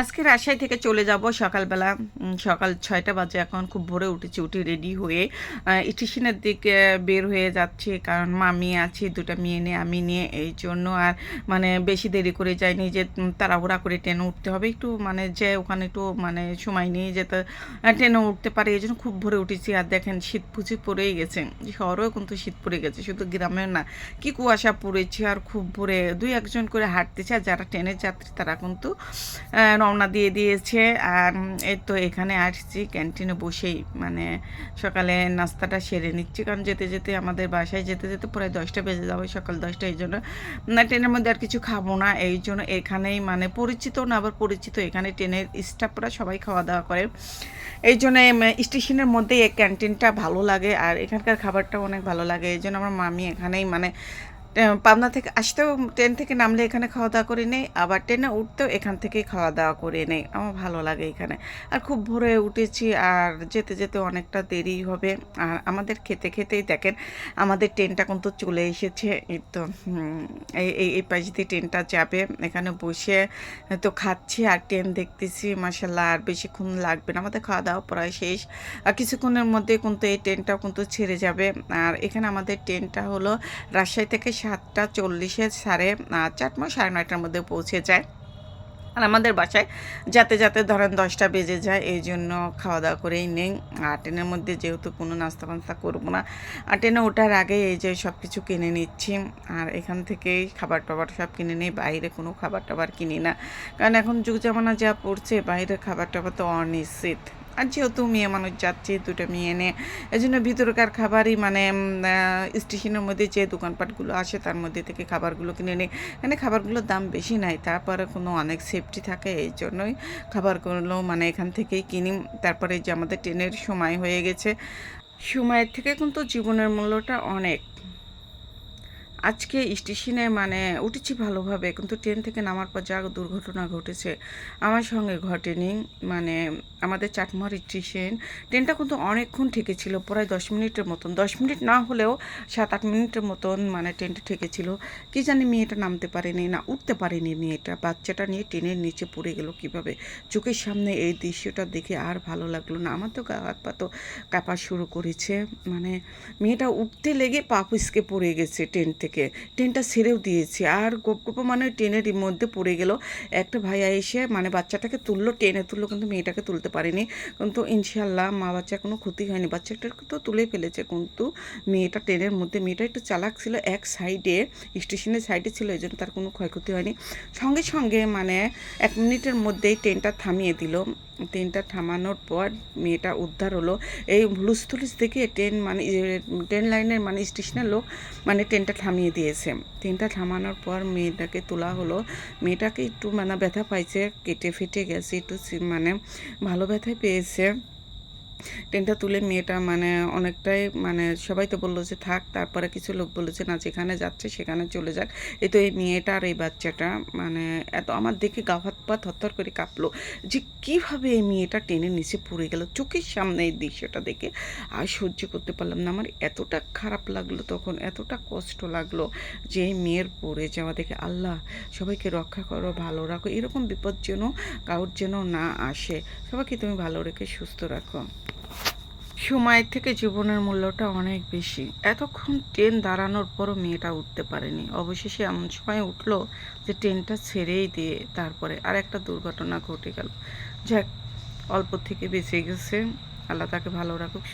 আজকে রাজশাহী থেকে চলে যাব সকালবেলা সকাল ছয়টা বাজে এখন, খুব ভোরে উঠেছি, উঠে রেডি হয়ে স্টেশনের দিকে বের হয়ে যাচ্ছি, কারণ মামি আছে, দুটো মেয়ে নিয়ে, আমি নিয়ে, এই জন্য আর মানে বেশি দেরি করে যাইনি যে তাড়াহুড়া করে ট্রেনে উঠতে হবে, একটু মানে যে ওখানে একটু মানে সময় নিয়ে যেতে ট্রেনে উঠতে পারে, এই জন্য খুব ভোরে উঠেছি, আর দেখেন শীত পুচি পড়েই গেছে, শহরেও কিন্তু শীত পড়ে গেছে, শুধু গ্রামেও না, কি কুয়াশা পড়েছে, আর খুব ভোরে, দুই একজন করে হাঁটতেছে, আর যারা ট্রেনের যাত্রী তারা কিন্তু রওনা দিয়ে দিয়েছে। আর এই তো এখানে আসছি ক্যান্টিনে বসেই মানে সকালে নাস্তাটা সেরে নিচ্ছি। কারণ যেতে যেতে আমাদের বাসায় যেতে যেতে প্রায় দশটা বেজে যাবে সকাল দশটা, এই জন্য না, ট্রেনের মধ্যে আর কিছু খাব না। এই জন্য এখানেই মানে পরিচিত না, আবার পরিচিত এখানে ট্রেনের স্টাফরা সবাই খাওয়া দাওয়া করে। এই জন্য স্টেশনের মধ্যে এই ক্যান্টিনটা ভালো লাগে, আর এখানকার খাবারটা অনেক ভালো লাগে। এই জন্য আমার মামি এখানেই মানে পাবনা থেকে আসতেও ট্রেন থেকে নামলে এখানে খাওয়া দাওয়া করে নেই, আবার ট্রেনে উঠতেও এখান থেকেই খাওয়া দাওয়া করে নেই। আমার ভালো লাগে এখানে। আর খুব ভোরে উঠেছি, আর যেতে যেতে অনেকটা দেরি হবে। আর আমাদের খেতে খেতেই দেখেন, আমাদের ট্রেনটা কিন্তু চলে এসেছে। এই তো এই এই পাশ দিয়ে ট্রেনটা যাবে। এখানে বসে তো খাচ্ছি আর ট্রেন দেখতেছি মাসাল্লাহ আর বেশিক্ষণ লাগবে না। আমাদের খাওয়া দাওয়া প্রায় শেষ। আর কিছুক্ষণের মধ্যে কিন্তু এই ট্রেনটাও কিন্তু ছেড়ে যাবে। আর এখানে আমাদের ট্রেনটা হলো রাজশাহী থেকে সাতটা চল্লিশে সাড়ে চারটা সাড়ে নয়টার মধ্যে পৌঁছে যায়। আর আমাদের বাসায় যাতে যাতে ধরেন দশটা বেজে যায়, এই জন্য খাওয়া দাওয়া করেই নেই। আর ট্রেনের মধ্যে যেহেতু কোনো নাস্তা ফাস্তা করব না, আর ট্রেনে ওঠার আগে এই যে সব কিছু কিনে নিচ্ছি। আর এখান থেকেই খাবার টাবার সব কিনে নিই, বাইরে কোনো খাবার টাবার কিনি না। কারণ এখন যুগ জামানা যা পড়ছে, বাইরের খাবার টাবার তো অনিশ্চিত। আর যেহেতু মেয়ে মানুষ যাচ্ছে, দুটো মেয়ে এনে এই জন্য ভিতরকার খাবারই মানে স্টেশনের মধ্যে যে দোকানপাটগুলো আসে, তার মধ্যে থেকে খাবারগুলো কিনে নিই এখানে খাবারগুলোর দাম বেশি নাই, তারপরে কোনো অনেক সেফটি থাকে, এই জন্যই খাবারগুলো মানে এখান থেকেই কিনি। তারপরে যে আমাদের ট্রেনের সময় হয়ে গেছে, সময়ের থেকে কিন্তু জীবনের মূল্যটা অনেক। আজকে স্টেশনে মানে উঠেছি ভালোভাবে, কিন্তু ট্রেন থেকে নামার পর যা দুর্ঘটনা ঘটেছে, আমার সঙ্গে ঘটেনি। মানে আমাদের চাটমার স্টেশন, ট্রেনটা কিন্তু অনেকক্ষণ ঠেকেছিল, প্রায় দশ মিনিটের মতন। দশ মিনিট না হলেও সাত আট মিনিটের মতন মানে ট্রেনটা ঠেকেছিল। কি জানি মেয়েটা নামতে পারেনি না, উঠতে পারেনি মেয়েটা। বাচ্চাটা নিয়ে ট্রেনের নিচে পড়ে গেল কীভাবে? চোখের সামনে এই দৃশ্যটা দেখে আর ভালো লাগল না। আমার তো গা হাত পা তো কাঁপা শুরু করেছে। মানে মেয়েটা উঠতে লেগে পা পিসকে পড়ে গেছে ট্রেন থেকে। ট্রেনটা ছেড়েও দিয়েছে। আর গোপ গোপ মানে ট্রেনের মধ্যে পড়ে গেল। একটা ভাইয়া এসে মানে বাচ্চাটাকে তুললো ট্রেনে তুললো, কিন্তু মেয়েটাকে তুলতে পারেনি। কিন্তু ইনশাল্লাহ মা বাচ্চা কোনো ক্ষতি হয়নি। বাচ্চাটাকে তো তুলে ফেলেছে, কিন্তু মেয়েটা ট্রেনের মধ্যে, মেয়েটা একটু চালাক ছিল এক সাইডে স্টেশনের সাইডে ছিল এই জন্য তার কোনো ক্ষয়ক্ষতি হয়নি। সঙ্গে সঙ্গে মানে এক মিনিটের মধ্যেই ট্রেনটা থামিয়ে দিল। ট্রেনটা থামানোর পর মেয়েটা উদ্ধার হলো। এই হুলুস্থুলুস দেখে ট্রেন মানে ট্রেন লাইনের মানে স্টেশনের লোক মানে ট্রেনটা থামিয়ে দিয়েছে। ট্রেনটা থামানোর পর মেয়েটাকে তোলা হলো। মেয়েটাকে একটু মানে ব্যথা পাইছে, কেটে ফেটে গেছে, একটু মানে ভালো ব্যথায় পেয়েছে। ট্রেনটা তুলে মেয়েটা মানে অনেকটাই মানে সবাই তো বলল যে থাক, তারপরে কিছু লোক বলল যে না, যেখানে যাচ্ছে সেখানে চলে যাক। এই তো এই মেয়েটা আর এই বাচ্চাটা মানে এত আমার দেখে গা হাত পা থরথর করে কাঁপলো। যে কীভাবে এই মেয়েটা টেনে নিচে পড়ে গেল, চোখের সামনে এই দৃশ্যটা দেখে। আর সহ্য করতে পারলাম না, আমার এতটা খারাপ লাগল তখন, এতটা কষ্ট লাগল যে এই মেয়ের পড়ে যাওয়া দেখে। আল্লাহ, সবাইকে রক্ষা করো, ভালো রাখো, এরকম বিপদ যেন কারোর যেন না আসে। সবাইকে তুমি ভালো রেখে সুস্থ রাখো। সময়ের থেকে জীবনের মূল্যটা অনেক বেশি। এতক্ষণ ট্রেন দাঁড়ানোর পরও মেয়েটা উঠতে পারেনি। অবশেষে এমন সময় উঠল যে ট্রেনটা ছেড়েই দিয়ে তারপরে আর একটা দুর্ঘটনা ঘটে গেল। যাক, অল্প থেকে বেঁচে গেছে। আল্লাহ তাকে ভালো রাখুক